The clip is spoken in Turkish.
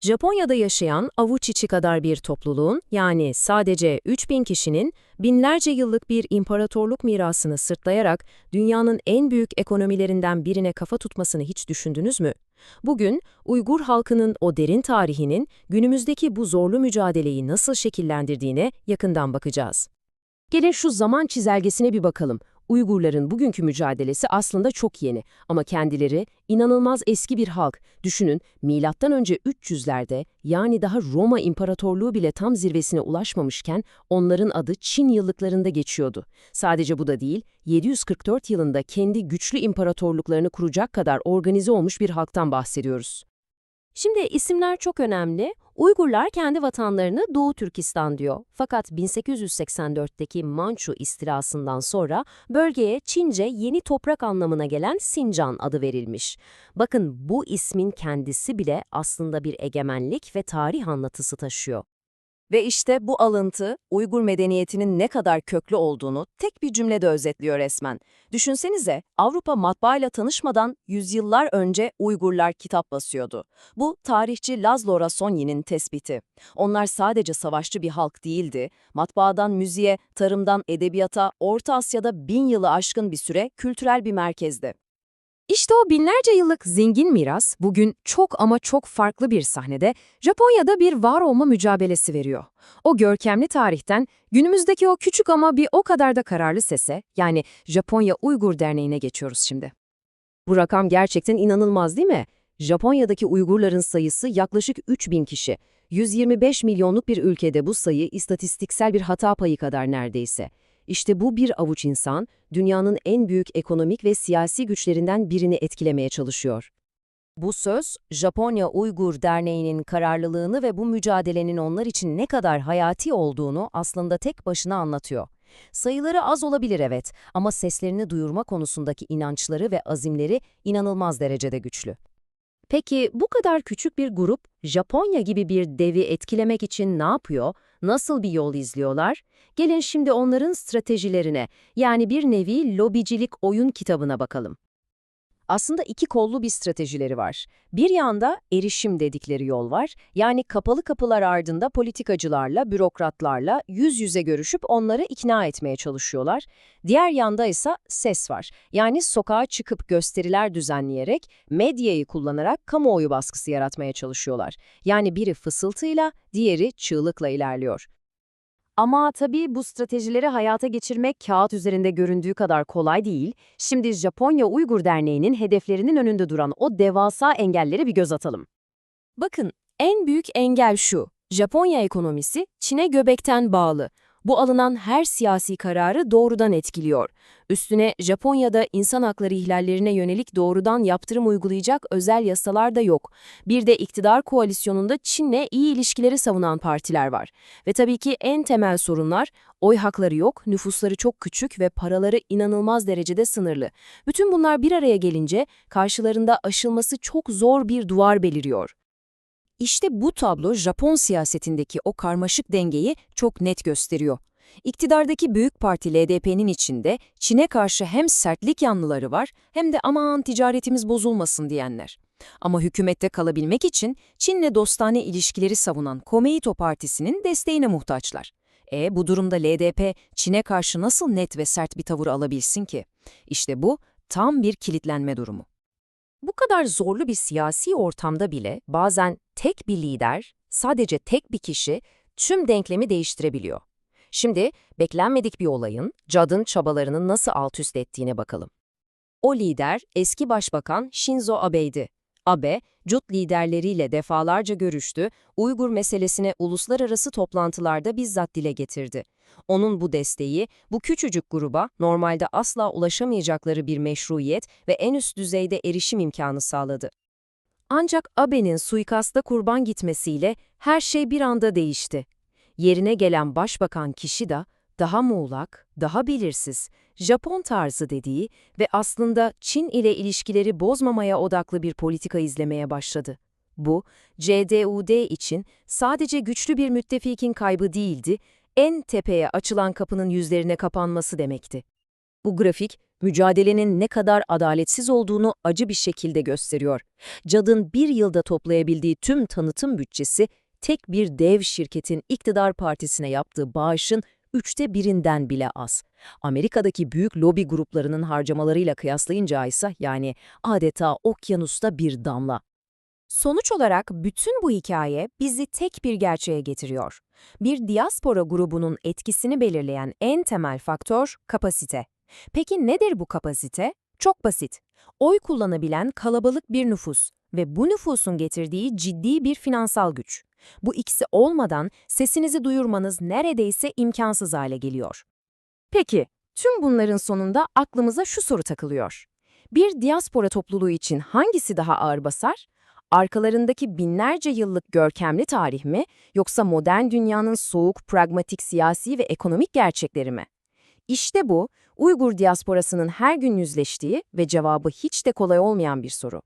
Japonya'da yaşayan avuç içi kadar bir topluluğun, yani sadece 3000 kişinin binlerce yıllık bir imparatorluk mirasını sırtlayarak dünyanın en büyük ekonomilerinden birine kafa tutmasını hiç düşündünüz mü? Bugün Uygur halkının o derin tarihinin günümüzdeki bu zorlu mücadeleyi nasıl şekillendirdiğine yakından bakacağız. Gelin şu zaman çizelgesine bir bakalım. Uygurların bugünkü mücadelesi aslında çok yeni ama kendileri inanılmaz eski bir halk. Düşünün milattan önce 300'lerde yani daha Roma İmparatorluğu bile tam zirvesine ulaşmamışken onların adı Çin yıllıklarında geçiyordu. Sadece bu da değil, 744 yılında kendi güçlü imparatorluklarını kuracak kadar organize olmuş bir halktan bahsediyoruz. Şimdi isimler çok önemli. Uygurlar kendi vatanlarını Doğu Türkistan diyor. Fakat 1884'teki Mançu istilasından sonra bölgeye Çince yeni toprak anlamına gelen Sincan adı verilmiş. Bakın bu ismin kendisi bile aslında bir egemenlik ve tarih anlatısı taşıyor. Ve işte bu alıntı Uygur medeniyetinin ne kadar köklü olduğunu tek bir cümlede özetliyor resmen. Düşünsenize Avrupa matbaayla tanışmadan yüzyıllar önce Uygurlar kitap basıyordu. Bu tarihçi Laszlo Rasonyi'nin tespiti. Onlar sadece savaşçı bir halk değildi. Matbaadan müziğe, tarımdan edebiyata, Orta Asya'da bin yılı aşkın bir süre kültürel bir merkezdi. İşte o binlerce yıllık zengin miras bugün çok ama çok farklı bir sahnede Japonya'da bir var olma mücadelesi veriyor. O görkemli tarihten günümüzdeki o küçük ama bir o kadar da kararlı sese yani Japonya Uygur Derneği'ne geçiyoruz şimdi. Bu rakam gerçekten inanılmaz değil mi? Japonya'daki Uygurların sayısı yaklaşık 3000 kişi. 125 milyonluk bir ülkede bu sayı istatistiksel bir hata payı kadar neredeyse. İşte bu bir avuç insan, dünyanın en büyük ekonomik ve siyasi güçlerinden birini etkilemeye çalışıyor. Bu söz, Japonya Uygur Derneği'nin kararlılığını ve bu mücadelenin onlar için ne kadar hayati olduğunu aslında tek başına anlatıyor. Sayıları az olabilir evet ama seslerini duyurma konusundaki inançları ve azimleri inanılmaz derecede güçlü. Peki bu kadar küçük bir grup Japonya gibi bir devi etkilemek için ne yapıyor? Nasıl bir yol izliyorlar? Gelin şimdi onların stratejilerine, yani bir nevi lobicilik oyun kitabına bakalım. Aslında iki kollu bir stratejileri var. Bir yanda erişim dedikleri yol var. Yani kapalı kapılar ardında politikacılarla, bürokratlarla yüz yüze görüşüp onları ikna etmeye çalışıyorlar. Diğer yanda ise ses var. Yani sokağa çıkıp gösteriler düzenleyerek, medyayı kullanarak kamuoyu baskısı yaratmaya çalışıyorlar. Yani biri fısıltıyla, diğeri çığlıkla ilerliyor. Ama tabii bu stratejileri hayata geçirmek kağıt üzerinde göründüğü kadar kolay değil. Şimdi Japonya Uygur Derneği'nin hedeflerinin önünde duran o devasa engelleri bir göz atalım. Bakın, en büyük engel şu. Japonya ekonomisi Çin'e göbekten bağlı. Bu alınan her siyasi kararı doğrudan etkiliyor. Üstüne Japonya'da insan hakları ihlallerine yönelik doğrudan yaptırım uygulayacak özel yasalar da yok. Bir de iktidar koalisyonunda Çin'le iyi ilişkileri savunan partiler var. Ve tabii ki en temel sorunlar oy hakları yok, nüfusları çok küçük ve paraları inanılmaz derecede sınırlı. Bütün bunlar bir araya gelince karşılarında aşılması çok zor bir duvar beliriyor. İşte bu tablo Japon siyasetindeki o karmaşık dengeyi çok net gösteriyor. İktidardaki büyük parti LDP'nin içinde Çin'e karşı hem sertlik yanlıları var hem de aman ticaretimiz bozulmasın diyenler. Ama hükümette kalabilmek için Çin'le dostane ilişkileri savunan Komeito Partisi'nin desteğine muhtaçlar. E bu durumda LDP Çin'e karşı nasıl net ve sert bir tavır alabilsin ki? İşte bu tam bir kilitlenme durumu. Bu kadar zorlu bir siyasi ortamda bile bazen tek bir lider, sadece tek bir kişi tüm denklemi değiştirebiliyor. Şimdi beklenmedik bir olayın, Cad'ın çabalarını nasıl alt üst ettiğine bakalım. O lider eski başbakan Shinzo Abe'ydi. Abe, CUT liderleriyle defalarca görüştü, Uygur meselesine uluslararası toplantılarda bizzat dile getirdi. Onun bu desteği, bu küçücük gruba normalde asla ulaşamayacakları bir meşruiyet ve en üst düzeyde erişim imkanı sağladı. Ancak Abe'nin suikasta kurban gitmesiyle her şey bir anda değişti. Yerine gelen başbakan kişi de daha muğlak, daha belirsiz, Japon tarzı dediği ve aslında Çin ile ilişkileri bozmamaya odaklı bir politika izlemeye başladı. Bu, CDUD için sadece güçlü bir müttefikin kaybı değildi, en tepeye açılan kapının yüzlerine kapanması demekti. Bu grafik, mücadelenin ne kadar adaletsiz olduğunu acı bir şekilde gösteriyor. CAD'ın bir yılda toplayabildiği tüm tanıtım bütçesi, tek bir dev şirketin iktidar partisine yaptığı bağışın üçte birinden bile az. Amerika'daki büyük lobi gruplarının harcamalarıyla kıyaslayınca ise yani adeta okyanusta bir damla. Sonuç olarak bütün bu hikaye bizi tek bir gerçeğe getiriyor. Bir diaspora grubunun etkisini belirleyen en temel faktör kapasite. Peki nedir bu kapasite? Çok basit. Oy kullanabilen kalabalık bir nüfus ve bu nüfusun getirdiği ciddi bir finansal güç. Bu ikisi olmadan sesinizi duyurmanız neredeyse imkansız hale geliyor. Peki, tüm bunların sonunda aklımıza şu soru takılıyor. Bir diaspora topluluğu için hangisi daha ağır basar? Arkalarındaki binlerce yıllık görkemli tarih mi, yoksa modern dünyanın soğuk, pragmatik siyasi ve ekonomik gerçekleri mi? İşte bu, Uygur diasporasının her gün yüzleştiği ve cevabı hiç de kolay olmayan bir soru.